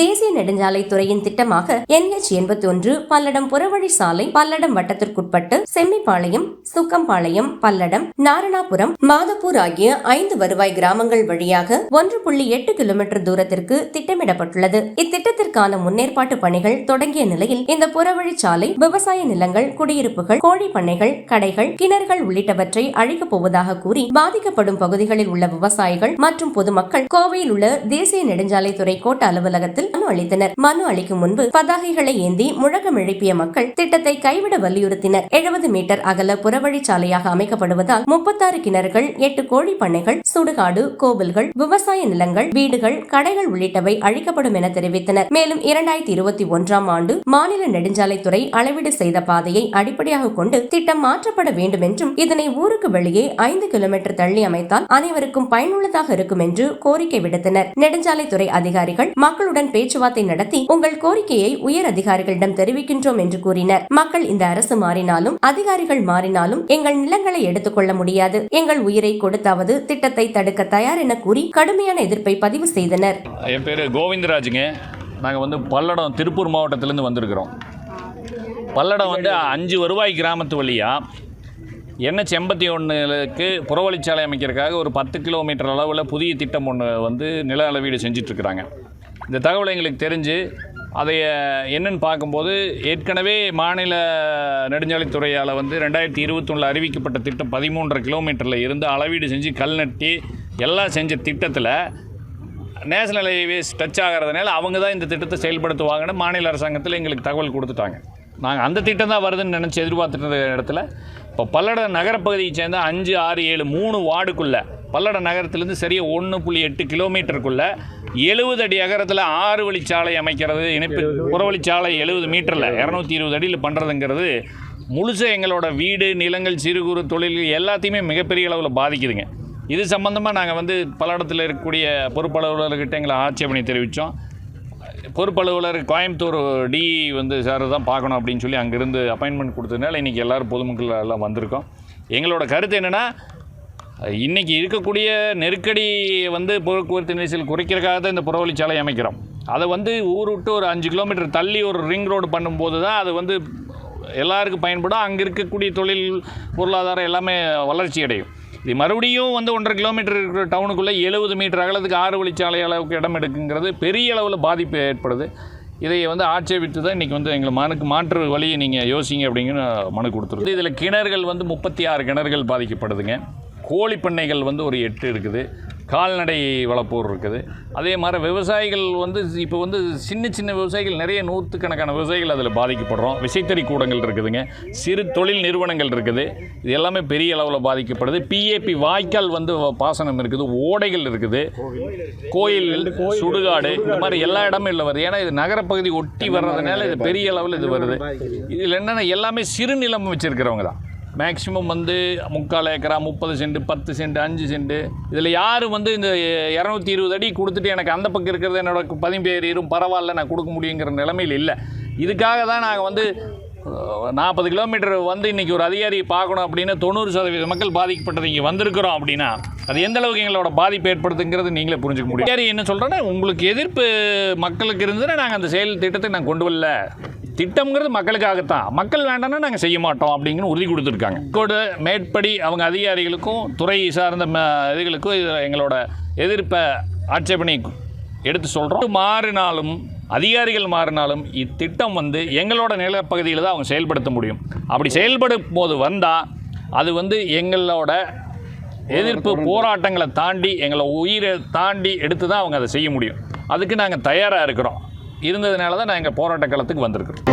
தேசிய நெடுஞ்சாலைத்துறையின் திட்டமாக என்ஹெச் எண்பத்தி ஒன்று பல்லடம் புறவழி சாலை பல்லடம் வட்டத்திற்குட்பட்டு செம்மிப்பாளையம் சுக்கம்பாளையம் பல்லடம் நாரணாபுரம் மாதப்பூர் ஆகிய ஐந்து வருவாய் கிராமங்கள் வழியாக ஒன்று புள்ளி எட்டு கிலோமீட்டர் தூரத்திற்கு திட்டமிடப்பட்டுள்ளது. இத்திட்டத்திற்கான முன்னேற்பாட்டு பணிகள் தொடங்கிய நிலையில் இந்த புறவழி சாலை விவசாய நிலங்கள் குடியிருப்புகள் கோழி பண்ணைகள் கடைகள் கிணறுகள் உள்ளிட்டவற்றை அழிக்கப் போவதாக கூறி பாதிக்கப்படும் பகுதிகளில் உள்ள விவசாயிகள் மற்றும் பொதுமக்கள் கோவையில் உள்ள தேசிய நெடுஞ்சாலைத்துறை கோட்ட அலுவலகத்தில் மனு அளித்தனர். மனு அளிக்கும் முன்பு பதாகைகளை ஏந்தி முழக்கம் எழுப்பிய மக்கள் திட்டத்தை கைவிட வலியுறுத்தினர். எழுபது மீட்டர் அகல புறவழிச்சாலையாக அமைக்கப்படுவதால் முப்பத்தாறு கிணறுகள் எட்டு கோழி பண்ணைகள் சுடுகாடு கோவில்கள் விவசாய நிலங்கள் வீடுகள் கடைகள் உள்ளிட்டவை அழிக்கப்படும் என தெரிவித்தனர். மேலும் இரண்டாயிரத்தி இருபத்தி ஒன்றாம் ஆண்டு மாநில நெடுஞ்சாலைத்துறை அளவீடு செய்த பாதையை அடிப்படையாக கொண்டு திட்டம் மாற்றப்பட வேண்டும் என்றும் இதனை ஊருக்கு வெளியே ஐந்து கிலோமீட்டர் தள்ளி அமைத்தால் அனைவருக்கும் பயனுள்ளதாக இருக்கும் என்று கோரிக்கை விடுத்தனர். நெடுஞ்சாலைத்துறை அதிகாரிகள் மக்களுடன் பேச்சுவார்த்தை நடத்தி உங்கள் கோரிக்கையை உயர் அதிகாரிகளிடம் தெரிவிக்கின்றோம் என்று கூறினர். மக்கள் இந்த அரசு மாறினாலும் அதிகாரிகள் மாறினாலும் எங்கள் நிலங்களை எடுத்துக்கொள்ள முடியாது. எங்கள் உயிரை கொடுத்தாவது திட்டத்தை தடுக்க தயார் என கூறி கடுமையான எதிர்ப்பை பதிவு செய்தனர். என் பேர் கோவிந்தராஜுங்க. நாங்கள் வந்து பல்லடம் திருப்பூர் மாவட்டத்திலேருந்து வந்திருக்கிறோம். பல்லடம் வந்து அஞ்சு வருவாய் கிராமத்து வழியாக என்ஹெச் எண்பத்தி ஒன்றுக்கு புறவழிச்சாலை அமைக்கிறதுக்காக ஒரு பத்து கிலோமீட்டர் அளவில் புதிய திட்டம் ஒன்று வந்து நில அளவீடு செஞ்சிட்ருக்குறாங்க இந்த தகவலை எங்களுக்கு தெரிஞ்சு அதை என்னன்னு பார்க்கும்போது ஏற்கனவே மாநில நெடுஞ்சாலைத்துறையால் வந்து ரெண்டாயிரத்தி இருபத்தொன்னில் அறிவிக்கப்பட்ட திட்டம் பதிமூன்றரை கிலோமீட்டரில் இருந்து அளவீடு செஞ்சு கல் நட்டி எல்லாம் செஞ்ச திட்டத்தில் நேஷனல் ஹைவேஸ் டச் ஆகிறதுனால அவங்க தான் இந்த திட்டத்தை செயல்படுத்துவாங்கன்னு மாநில அரசாங்கத்தில் எங்களுக்கு தகவல் கொடுத்துட்டாங்க. நாங்கள் அந்த திட்டம் தான் வருதுன்னு நினச்சி எதிர்பார்த்துட்டு இருந்த இடத்துல இப்போ பல்லட நகரப்பகுதியை சேர்ந்த அஞ்சு ஆறு ஏழு மூணு வார்டுக்குள்ளே பல்லட நகரத்துலேருந்து சரியாக ஒன்று புள்ளி எட்டு கிலோமீட்டருக்குள்ளே எழுபது அடி அகரத்தில் ஆறு வழிச்சாலை அமைக்கிறது. இணைப்பு புறவழிச்சாலை எழுபது மீட்டரில் இரநூத்தி இருபது அடியில் பண்ணுறதுங்கிறது முழுசாக எங்களோட வீடு நிலங்கள் சிறு குறு தொழில்கள் எல்லாத்தையுமே மிகப்பெரிய அளவில் பாதிக்குதுங்க. இது சம்பந்தமாக நாங்கள் வந்து பல்லடத்தில் இருக்கக்கூடிய பொறுப்பளவுலர்கிட்ட எங்களை ஆட்சேபனை தெரிவித்தோம் பொறுப்பலுவலர் கோயம்புத்தூர் டி வந்து சார் தான் பார்க்கணும் அப்படின்னு சொல்லி அங்கேருந்து அப்பாயின்மெண்ட் கொடுத்ததுனால இன்றைக்கி எல்லோரும் பொதுமக்கள் எல்லாம் வந்திருக்கோம். எங்களோட கருத்து என்னென்னா இன்றைக்கி இருக்கக்கூடிய நெருக்கடி வந்து போக்குவரத்து நெரிசல் குறைக்கிறதுக்காக தான் இந்த புறவழிச்சாலை அமைக்கிறோம். அதை வந்து ஊர் விட்டு ஒரு அஞ்சு கிலோமீட்டர் தள்ளி ஒரு ரிங் ரோடு பண்ணும்போது தான் அது வந்து எல்லாருக்கும் பயன்படும். அங்கே இருக்கக்கூடிய தொழில் பொருளாதாரம் எல்லாமே வளர்ச்சி அடையும். இது மறுபடியும் வந்து ஒன்றரை கிலோமீட்டர் இருக்கிற டவுனுக்குள்ளே எழுபது மீட்டர் அகலத்துக்கு ஆறு வழிச்சாலை அளவுக்கு இடம் எடுக்குங்கிறது பெரிய அளவில் பாதிப்பு ஏற்படுது. இதை வந்து ஆட்சேபித்து தான் இன்றைக்கி வந்து எங்களை மனுக்கு மாற்று வழியை நீங்கள் யோசிங்க அப்படிங்கிற மனு கொடுத்துருது இதில் கிணறுகள் வந்து முப்பத்தி ஆறு கிணறுகள் பாதிக்கப்படுதுங்க. கோழி பண்ணைகள் வந்து ஒரு எட்டு இருக்குது. கால்நடை வளர்ப்போர் இருக்குது. அதே மாதிரி விவசாயிகள் வந்து இப்போ வந்து சின்ன சின்ன விவசாயிகள் நிறைய நூற்றுக்கணக்கான விவசாயிகள் அதில் பாதிக்கப்படுறோம். விசைத்தறி கூடங்கள் இருக்குதுங்க. சிறு தொழில் நிறுவனங்கள் இருக்குது. இது எல்லாமே பெரிய அளவில் பாதிக்கப்படுது. பிஏபி வாய்க்கால் வந்து பாசனம் இருக்குது. ஓடைகள் இருக்குது. கோயில் சுடுகாடு இந்த மாதிரி எல்லா இடமும் இல்லை வருது. ஏன்னா இது நகரப்பகுதி ஒட்டி வர்றதுனால இது பெரிய அளவில் இது வருது. இதில் என்னென்னா எல்லாமே சிறு நிலம் வச்சுருக்கிறவங்க தான். மேக்ஸிமம் வந்து முக்கால் ஏக்கரா முப்பது சென்ட் பத்து சென்ட் அஞ்சு சென்ட். இதில் யார் வந்து இந்த இரநூத்தி இருபது அடி கொடுத்துட்டு எனக்கு அந்த பக்கம் இருக்கிறது என்னோட பதிம்பேரும் பரவாயில்ல நான் கொடுக்க முடியுங்கிற நிலைமையில் இல்லை. இதுக்காக தான் நாங்கள் வந்து நாற்பது கிலோமீட்டர் வந்து இன்றைக்கி ஒரு அதிகாரியை பார்க்கணும் அப்படின்னா தொண்ணூறு சதவீத மக்கள் பாதிக்கப்பட்டது இங்கே வந்திருக்கிறோம் அப்படின்னா அது எந்த அளவுக்கு எங்களோட பாதிப்பு ஏற்படுத்துங்கிறது நீங்களே புரிஞ்சுக்க முடியும். அதிகாரி என்ன சொல்கிறேன்னா உங்களுக்கு எதிர்ப்பு மக்களுக்கு இருந்ததுன்னா நாங்கள் அந்த செயல் திட்டத்தை நான் கொண்டு வரல. திட்டம்ங்கிறது மக்களுக்காகத்தான். மக்கள் வேண்டாம்னா நாங்கள் செய்ய மாட்டோம் அப்படிங்கிற உறுதி கொடுத்துருக்காங்க. கூட மேற்படி அவங்க அதிகாரிகளுக்கும் துறை சார்ந்த இதுகளுக்கும் இது எங்களோட எதிர்ப்பை ஆட்சேபனை எடுத்து சொல்கிறோம் மாறினாலும் அதிகாரிகள் மாறினாலும் இத்திட்டம் வந்து எங்களோட நிலப்பகுதியில் தான் அவங்க செயல்படுத்த முடியும். அப்படி செயல்படும் போது வந்தால் அது வந்து எங்களோட எதிர்ப்பு போராட்டங்களை தாண்டி எங்களை உயிரை தாண்டி எடுத்து தான் அவங்க அதை செய்ய முடியும். அதுக்கு நாங்கள் தயாராக இருக்கிறோம். இருந்ததுனால தான் நாங்கள் போராட்ட களத்துக்கு வந்திருக்கிறோம்